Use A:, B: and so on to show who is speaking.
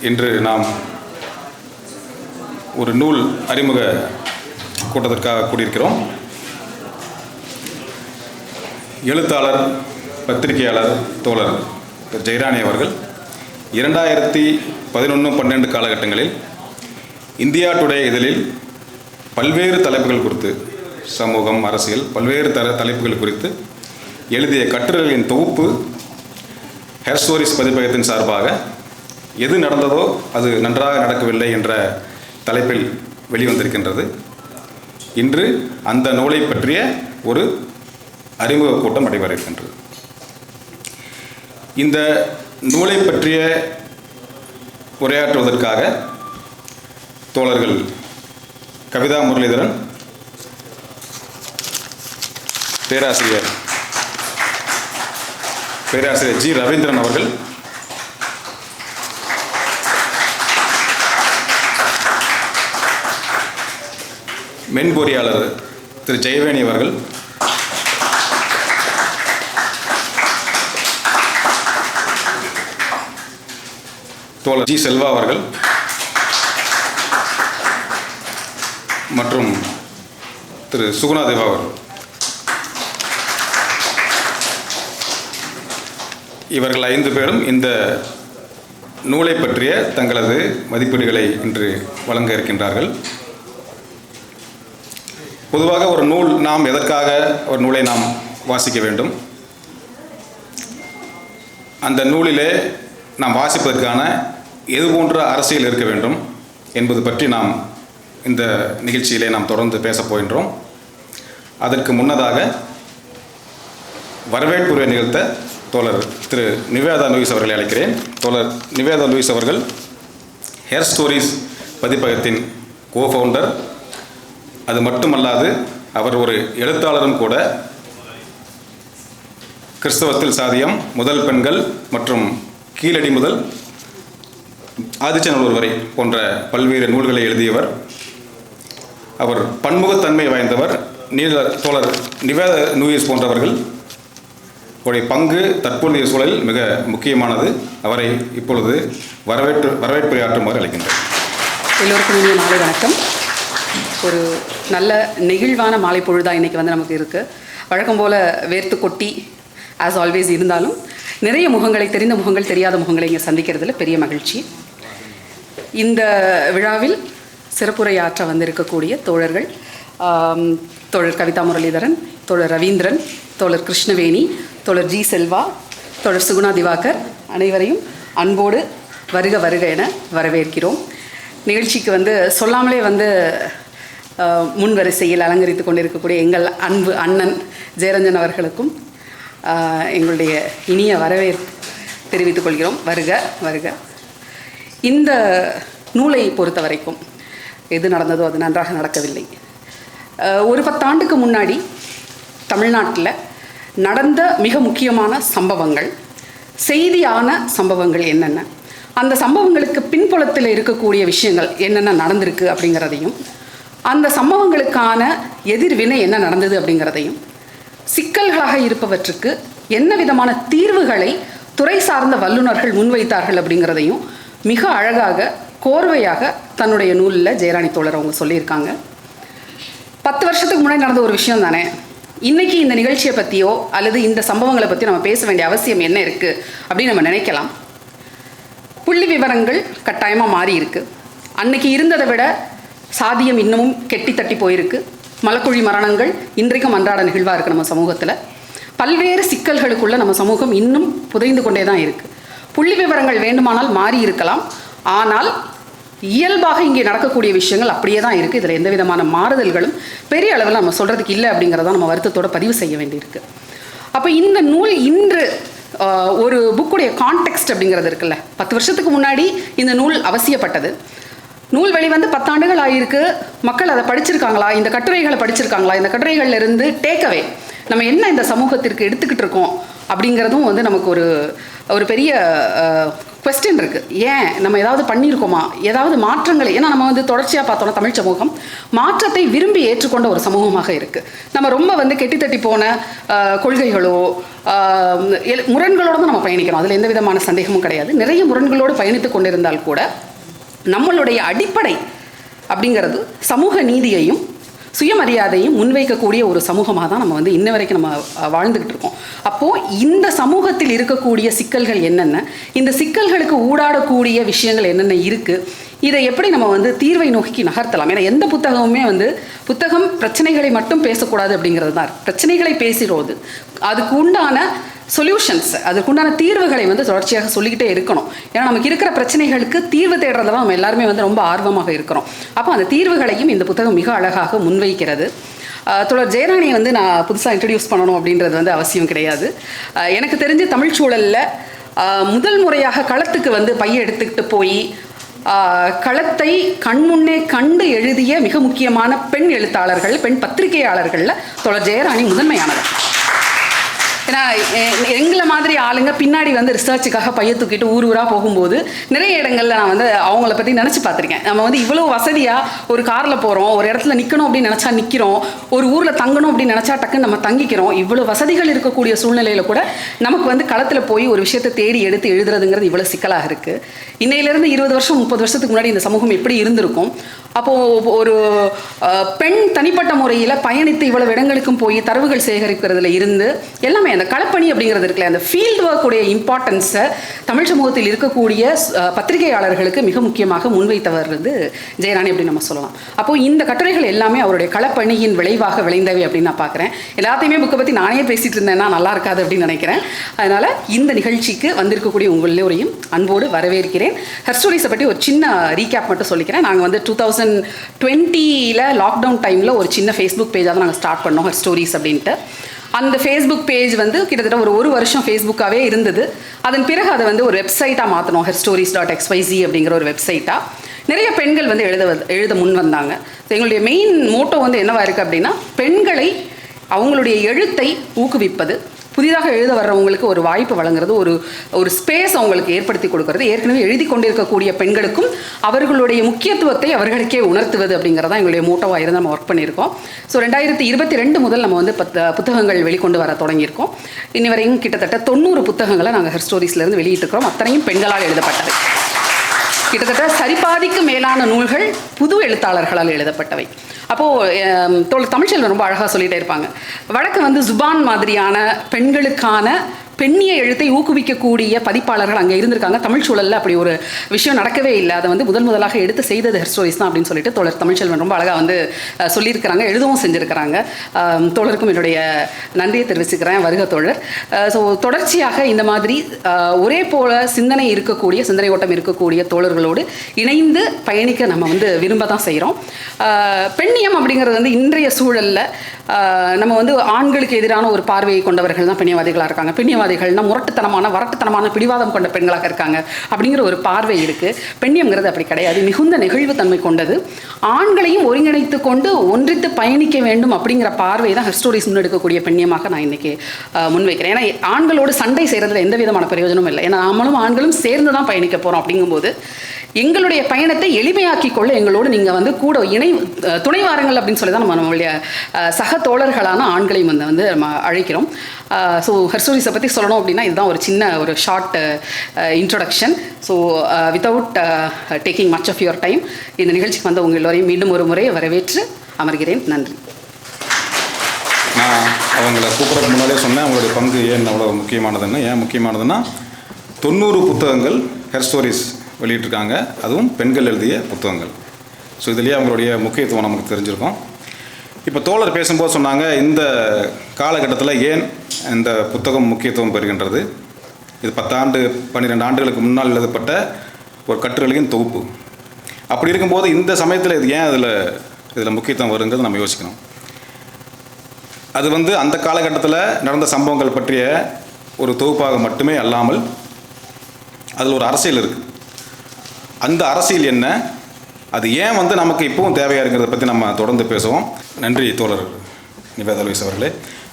A: இன்று நாம் ஒரு நூல் அறிமுக கூட்டத்திற்காக கூடியிருக்கிறோம். எழுத்தாளர் பத்திரிகையாளர் தோழர் ஜெயராணி அவர்கள் இரண்டாயிரத்தி பதினொன்று பன்னெண்டு காலகட்டங்களில் இந்தியா டுடே இதழில் பல்வேறு தலைப்புகள் குறித்து சமூகம் அரசியல் பல்வேறு தர தலைப்புகள் குறித்து எழுதிய கட்டுரைகளின் தொகுப்பு ஹேர் பதிப்பகத்தின் சார்பாக எது நடந்ததோ அது நன்றாக நடக்கவில்லை என்ற தலைப்பில் வெளிவந்திருக்கின்றது. இன்று அந்த நூலை பற்றிய ஒரு அறிமுக கூட்டம் நடைபெற இருக்கின்றது இந்த நூலை பற்றிய உரையாற்றுவதற்காக தோழர்கள் கவிதா முரளிதரன் பேராசிரியர் பேராசிரியர் ஜி ரவீந்திரன் அவர்கள் மென்பொறியாளர் திரு ஜெயவேணி அவர்கள். தோழர் ஜி செல்வா அவர்கள். மற்றும் திரு சுகுணா தேவா அவர்கள். இவர்கள் ஐந்து பேரும் இந்த நூலை பற்றிய தங்களது மதிப்பீடுகளை இன்று வழங்க இருக்கின்றார்கள். பொதுவாக ஒரு நூல் நாம் எதற்காக ஒரு நூலை நாம் வாசிக்க வேண்டும்? அந்த நூலிலே நாம் வாசிப்பதற்கான எது போன்ற அரசியல் இருக்க வேண்டும் என்பது பற்றி நாம் இந்த நிகழ்ச்சியிலே நாம் தொடர்ந்து பேசப் போகின்றோம். அதற்கு முன்னதாக வரவேற்புரை நிகழ்த்த தோழர் திரு நிவேதா லூயிஸ் அவர்களை அழைக்கிறேன். தோழர் நிவேதா லூயிஸ் அவர்கள் ஹேர் ஸ்டோரிஸ் பதிப்பகத்தின் கோ ஃபவுண்டர் அது மட்டுமல்லாது அவர் ஒரு எழுத்தாளரும் கூட. கிறிஸ்தவத்தில் சாதியம் முதல் பெண்கள் மற்றும் கீழடி முதல் ஆதிச்சநல்லூர் வரை போன்ற பல்வேறு நூல்களை எழுதியவர். அவர் பன்முகத்தன்மை வாய்ந்தவர் நீல தோழர் நிவேத நூயிஸ் போன்றவர்கள். உடைய பங்கு தற்போதைய சூழலில் மிக முக்கியமானது. அவரை இப்பொழுது வரவேற்று வரவேற்புரையாற்றுமாறு அழைக்கின்றேன்.
B: எல்லோருக்கும் நாளை வணக்கம். ஒரு நல்ல நெகிழ்வான மாலை பொழுதாக இன்றைக்கி வந்து நமக்கு இருக்குது வழக்கம் போல் வேர்த்து கொட்டி ஆஸ் ஆல்வேஸ் இருந்தாலும் நிறைய முகங்களை தெரிந்த முகங்கள் தெரியாத முகங்களை இங்கே சந்திக்கிறதுல பெரிய மகிழ்ச்சி. இந்த விழாவில் சிறப்புரையாற்ற வந்திருக்கக்கூடிய தோழர்கள் தோழர் கவிதா முரளிதரன் தோழர் ரவீந்திரன் தோழர் கிருஷ்ணவேணி தோழர் ஜி செல்வா தோழர் சுகுணா திவாகர் அனைவரையும் அன்போடு வருக வருக என வரவேற்கிறோம். நிகழ்ச்சிக்கு வந்து சொல்லாமலே வந்து முன்வரிசையில் அலங்கரித்து கொண்டிருக்கக்கூடிய எங்கள் அன்பு அண்ணன் ஜெயரஞ்சன் அவர்களுக்கும் எங்களுடைய இனிய வரவேற்பு தெரிவித்துக் கொள்கிறோம். வருக வருக. இந்த நூலை பொறுத்த வரைக்கும் எது நடந்ததோ அது நன்றாக நடக்கவில்லை. ஒரு பத்தாண்டுக்கு முன்னாடி தமிழ்நாட்டில் நடந்த மிக முக்கியமான சம்பவங்கள் செய்தியான சம்பவங்கள் என்னென்ன? அந்த சம்பவங்களுக்கு பின்புலத்தில் இருக்கக்கூடிய விஷயங்கள் என்னென்ன நடந்திருக்கு அப்படிங்கிறதையும் அந்த சம்பவங்களுக்கான எதிர்வினை என்ன நடந்தது அப்படிங்கிறதையும் சிக்கல்களாக இருப்பவற்றுக்கு என்ன விதமான தீர்வுகளை துறை சார்ந்த வல்லுநர்கள் முன்வைத்தார்கள் அப்படிங்கிறதையும் மிக அழகாக கோர்வையாக தன்னுடைய நூலில் ஜெயராணி தோழர் அவங்க சொல்லியிருக்காங்க. பத்து வருஷத்துக்கு முன்னாடி நடந்த ஒரு விஷயம் தானே? இன்றைக்கி இந்த நிகழ்ச்சியை பற்றியோ அல்லது இந்த சம்பவங்களை பற்றி நம்ம பேச வேண்டிய அவசியம் என்ன இருக்குது அப்படின்னு நம்ம நினைக்கலாம். புள்ளி விவரங்கள் கட்டாயமாக மாறியிருக்கு அன்னைக்கு இருந்ததை விட சாதியம் இன்னமும் கெட்டி தட்டி போயிருக்கு. மலக்குழி மரணங்கள் இன்றைக்கும் அன்றாட நிகழ்வாக இருக்குது நம்ம சமூகத்தில். பல்வேறு சிக்கல்களுக்குள்ள நம்ம சமூகம் இன்னும் புதைந்து கொண்டே தான் இருக்குது புள்ளி விவரங்கள் வேண்டுமானால் மாறி இருக்கலாம். ஆனால் இயல்பாக இங்கே நடக்கக்கூடிய விஷயங்கள் அப்படியே தான் இருக்குது இதில் எந்த விதமான மாறுதல்களும் பெரிய அளவில் நம்ம சொல்கிறதுக்கு இல்லை அப்படிங்கிறத நம்ம வருத்தத்தோட பதிவு செய்ய வேண்டியிருக்கு. அப்போ இந்த நூல் இன்று ஒரு புக்குடைய கான்டெக்ஸ்ட் அப்படிங்கிறது இருக்குல்ல. பத்து வருஷத்துக்கு முன்னாடி இந்த நூல் அவசியப்பட்டது. நூல் வெளிவந்து பத்தாண்டுகள் ஆகியிருக்கு மக்கள் அதை படிச்சிருக்காங்களா? இந்த கட்டுரைகளை படிச்சிருக்காங்களா? இந்த கட்டுரைகள்ல இருந்து டேக்அவே நம்ம என்ன இந்த சமூகத்திற்கு எடுத்துக்கிட்டு இருக்கோம்? அப்படிங்கிறதும் வந்து நமக்கு ஒரு ஒரு பெரிய கொஸ்டின் இருக்குது ஏன் நம்ம ஏதாவது பண்ணியிருக்கோமா? ஏதாவது மாற்றங்களை ஏன்னா நம்ம வந்து தொடர்ச்சியாக பார்த்தோம்னா தமிழ் சமூகம் மாற்றத்தை விரும்பி ஏற்றுக்கொண்ட ஒரு சமூகமாக இருக்குது நம்ம ரொம்ப வந்து கெட்டித்தட்டி போன கொள்கைகளோ எல்- முரண்களோடு தான் நம்ம பயணிக்கிறோம். அதில் எந்த விதமான சந்தேகமும் கிடையாது. நிறைய முரண்களோடு பயணித்து கொண்டிருந்தால் கூட நம்மளுடைய அடிப்படை அப்படிங்கிறது சமூக நீதியையும் சுயமரியாதையும் முன்வைக்கக்கூடிய ஒரு சமூகமாக தான் நம்ம வந்து இன்ன வரைக்கும் நம்ம வாழ்ந்துக்கிட்டு இருக்கோம். அப்போது இந்த சமூகத்தில் இருக்கக்கூடிய சிக்கல்கள் என்னென்ன? இந்த சிக்கல்களுக்கு ஊடாடக்கூடிய விஷயங்கள் என்னென்ன இருக்குது இதை எப்படி நம்ம வந்து தீர்வை நோக்கி நகர்த்தலாம்? ஏன்னா எந்த புத்தகமுமே வந்து புத்தகம் பிரச்சனைகளை மட்டும் பேசக்கூடாது அப்படிங்கிறது தான். பிரச்சனைகளை பேசுகிறது. அதுக்கு உண்டான சொல்யூஷன்ஸ் அதுக்குண்டான தீர்வுகளை வந்து தொடர்ச்சியாக சொல்லிக்கிட்டே இருக்கணும். ஏன்னா நமக்கு இருக்கிற பிரச்சனைகளுக்கு தீர்வு தேடுறதுல நம்ம எல்லாருமே வந்து ரொம்ப ஆர்வமாக இருக்கிறோம். அப்போ அந்த தீர்வுகளையும் இந்த புத்தகம் மிக அழகாக முன்வைக்கிறது. தொடர் ஜெயராணியை வந்து நான் புதுசாக இன்ட்ரடியூஸ் பண்ணணும் அப்படின்றது வந்து அவசியம் கிடையாது. எனக்கு தெரிஞ்ச தமிழ் சூழலில் முதல் முறையாக களத்துக்கு வந்து பைய எடுத்துக்கிட்டு போய் களத்தை கண்முன்னே கண்டு எழுதிய மிக முக்கியமான பெண் எழுத்தாளர்கள் பெண் பத்திரிகையாளர்களில் தொடர் ஜெயராணி முதன்மையானவர். ஏன்னா எங்களை மாதிரி ஆளுங்க பின்னாடி வந்து ரிசர்ச்சுக்காக பைய தூக்கிட்டு ஊர் ஊராக போகும்போது நிறைய இடங்களில் நான் வந்து அவங்கள பற்றி நினச்சி பார்த்துருக்கேன். நம்ம வந்து இவ்வளோ வசதியாக ஒரு காரில் போகிறோம் ஒரு இடத்துல நிற்கணும் அப்படின்னு நினச்சா நிற்கிறோம் ஒரு ஊரில் தங்கணும் அப்படின்னு நினச்சா டக்குன்னு நம்ம தங்கிக்கிறோம். இவ்வளோ வசதிகள் இருக்கக்கூடிய சூழ்நிலையில் கூட நமக்கு வந்து களத்தில் போய் ஒரு விஷயத்தை தேடி எடுத்து எழுதுறதுங்கிறது இவ்வளோ சிக்கலாக இருக்குது இன்னையிலேருந்து இருபது வருஷம் முப்பது வருஷத்துக்கு முன்னாடி இந்த சமூகம் எப்படி இருந்திருக்கும்? அப்போது ஒரு பெண் தனிப்பட்ட முறையில் பயணித்து இவ்வளவு இடங்களுக்கும் போய் தரவுகள் சேகரிக்கிறதுல இருந்து எல்லாமே அந்த களப்பணி அப்படிங்கிறது இருக்குல்ல அந்த ஃபீல்டு ஒர்க்குடைய இம்பார்ட்டன்ஸை தமிழ் சமூகத்தில் இருக்கக்கூடிய பத்திரிகையாளர்களுக்கு மிக முக்கியமாக முன்வைத்தவர் வந்து ஜெயராணி அப்படின்னு நம்ம சொல்லலாம். அப்போது இந்த கட்டுரைகள் எல்லாமே அவருடைய களப்பணியின் விளைவாக விளைந்தவை அப்படின்னு நான் பார்க்குறேன். எல்லாத்தையுமே புக்கை பற்றி நானே பேசிட்டு இருந்தேன்னா நல்லா இருக்காது அப்படின்னு நினைக்கிறேன். அதனால் இந்த நிகழ்ச்சிக்கு வந்திருக்கக்கூடிய உங்கள் எல்லோரையும் அன்போடு வரவேற்கிறேன். ஹர் ஸ்டோரிஸை பற்றி ஒரு சின்ன ரீகேப் மட்டும் சொல்லிக்கிறேன். நாங்கள் வந்து டூ தௌசண்ட் டுவெண்ட்டியில் லாக்டவுன் டைமில் ஒரு சின்ன ஃபேஸ்புக் பேஜாக தான் நாங்கள் ஸ்டார்ட் பண்ணோம் ஹர் ஸ்டோரிஸ் அப்படின்ட்டு. அந்த ஃபேஸ்புக் பேஜ் வந்து கிட்டத்தட்ட ஒரு ஒரு வருஷம் ஃபேஸ்புக்காகவே இருந்தது. அதன் பிறகு அதை வந்து ஒரு வெப்சைட்டாக மாற்றணும் ஹெர் ஸ்டோரிஸ் டாட் எக்ஸ்வைசி அப்படிங்கிற ஒரு வெப்சைட்டாக நிறைய பெண்கள் வந்து எழுத எழுத முன் வந்தாங்க. ஸோ எங்களுடைய மெயின் மோட்டோ வந்து என்னவா இருக்குது அப்படின்னா பெண்களை அவங்களுடைய எழுத்தை ஊக்குவிப்பது. புதிதாக எழுத வர்றவங்களுக்கு ஒரு வாய்ப்பு வழங்குறது ஒரு ஒரு ஸ்பேஸ் அவங்களுக்கு ஏற்படுத்தி கொடுக்கறது. ஏற்கனவே எழுதி கொண்டிருக்கக்கூடிய பெண்களுக்கும் அவர்களுடைய முக்கியத்துவத்தை அவர்களுக்கே உணர்த்துவது அப்படிங்கிறதா எங்களுடைய மோட்டோவாக இருந்து நம்ம ஒர்க் பண்ணியிருக்கோம். ஸோ ரெண்டாயிரத்தி இருபத்தி ரெண்டு முதல் நம்ம வந்து பத்து புத்தகங்கள் வெளிக்கொண்டு வர தொடங்கியிருக்கோம். இன்னி வரையும் கிட்டத்தட்ட தொண்ணூறு புத்தகங்களை நாங்கள் ஹெர் ஸ்டோரிஸ்லேருந்து வெளியிட்டிருக்கிறோம். அத்தனையும் பெண்களால் எழுதப்பட்டது. கிட்டத்தட்ட சரிபாதிக்கு மேலான நூல்கள் புது எழுத்தாளர்களால் எழுதப்பட்டவை. அப்போது தோல் தமிழ்ச்செல்வன் ரொம்ப அழகாக சொல்லிகிட்டே இருப்பாங்க. வழக்கு வந்து ஜுபான் மாதிரியான பெண்களுக்கான பெண்ணிய எழுத்தை ஊக்குவிக்கக்கூடிய பதிப்பாளர்கள் அங்கே இருந்திருக்காங்க. தமிழ் சூழலில் அப்படி ஒரு விஷயம் நடக்கவே இல்லை. அதை வந்து முதல் முதலாக எடுத்து செய்தது ஹெர் ஸ்டோரிஸ் தான் அப்படின்னு சொல்லிட்டு தோழர் தமிழ்ச்செல்வன் ரொம்ப அழகாக வந்து சொல்லியிருக்கிறாங்க. எழுதவும் செஞ்சுருக்கிறாங்க. தோழருக்கும் என்னுடைய நன்றியை தெரிவிச்சுக்கிறேன். வருக தோழர். ஸோ தொடர்ச்சியாக இந்த மாதிரி ஒரே போல சிந்தனை இருக்கக்கூடிய சிந்தனை ஓட்டம் இருக்கக்கூடிய தோழர்களோடு இணைந்து பயணிக்க நம்ம வந்து விரும்ப தான் செய்கிறோம் பெண்ணியம் அப்படிங்கிறது வந்து இன்றைய சூழலில் நம்ம வந்து ஆண்களுக்கு எதிரான ஒரு பார்வையை கொண்டவர்கள் தான் பெண்ணியவாதிகளாக இருக்காங்க. பெண்ணியவாதிகள்னா முரட்டுத்தனமான வரட்டுத்தனமான பிடிவாதம் கொண்ட பெண்களாக இருக்காங்க அப்படிங்கிற ஒரு பார்வை இருக்குது பெண்ணியம்ங்கிறது அப்படி கிடையாது. மிகுந்த நெகிழ்வுத்தன்மை கொண்டது. ஆண்களையும் ஒருங்கிணைத்து கொண்டு ஒன்றித்து பயணிக்க வேண்டும் அப்படிங்கிற பார்வை தான் ஹிஸ்டோரிஸ் முன்னெடுக்கக்கூடிய பெண்ணியமாக நான் இன்னைக்கு முன்வைக்கிறேன். ஏன்னா ஆண்களோடு சண்டை செய்கிறதுல எந்த விதமான பிரயோஜனமும் இல்லை. ஏன்னா நாமளும் ஆண்களும் சேர்ந்து தான் பயணிக்க போகிறோம் அப்படிங்கும்போது எங்களுடைய பயணத்தை எளிமையாக்கி கொள்ள எங்களோடு நீங்கள் வந்து கூட இணை துணை வாருங்கள் அப்படின்னு சொல்லி தான் நம்ம நம்மளுடைய சக தோழர்களான ஆண்களையும் வந்து வந்து நம்ம அழைக்கிறோம். ஸோ ஹெர்ஸ்டோரிஸை பற்றி சொல்லணும் அப்படின்னா இதுதான் ஒரு சின்ன ஒரு short introduction so without taking much of your time இந்த நிகழ்ச்சிக்கு வந்த உங்கள் எல்லோரையும் மீண்டும் ஒரு முறை வரவேற்று அமர்கிறேன். நன்றி.
A: நான் அவங்கள கூப்பிட்றதுக்கு முன்னாலே சொன்னேன் அவங்களுடைய பங்கு ஏன் அவ்வளோ முக்கியமானதுன்னு. ஏன் முக்கியமானதுன்னா தொண்ணூறு புத்தகங்கள் ஹெர் ஸ்டோரிஸ் வெளியிட்டிருக்காங்க. அதுவும் பெண்கள் எழுதிய புத்தகங்கள். ஸோ இதுலேயே அவங்களுடைய முக்கியத்துவம் நமக்கு தெரிஞ்சிருக்கும். இப்போ தோழர் பேசும்போது சொன்னாங்க இந்த காலகட்டத்தில் ஏன் இந்த புத்தகம் முக்கியத்துவம் பெறுகின்றது. இது பத்தாண்டு பன்னிரெண்டு ஆண்டுகளுக்கு முன்னால் எழுதப்பட்ட ஒரு கட்டுரைகளின் தொகுப்பு. அப்படி இருக்கும்போது இந்த சமயத்தில் இது ஏன் அதில் இதில் முக்கியத்துவம் வருங்கிறது நம்ம யோசிக்கணும். அது வந்து அந்த காலகட்டத்தில் நடந்த சம்பவங்கள் பற்றிய ஒரு தொகுப்பாக மட்டுமே அல்லாமல் அதில் ஒரு அரசியல் இருக்குது அந்த அரசியல் என்ன? அது ஏன் வந்து நமக்கு இப்பவும் தேவையாக இருக்கிறத பற்றி நம்ம தொடர்ந்து பேசுவோம். நன்றி தோழர் நிவேதா லூயிஸ் அவர்களே.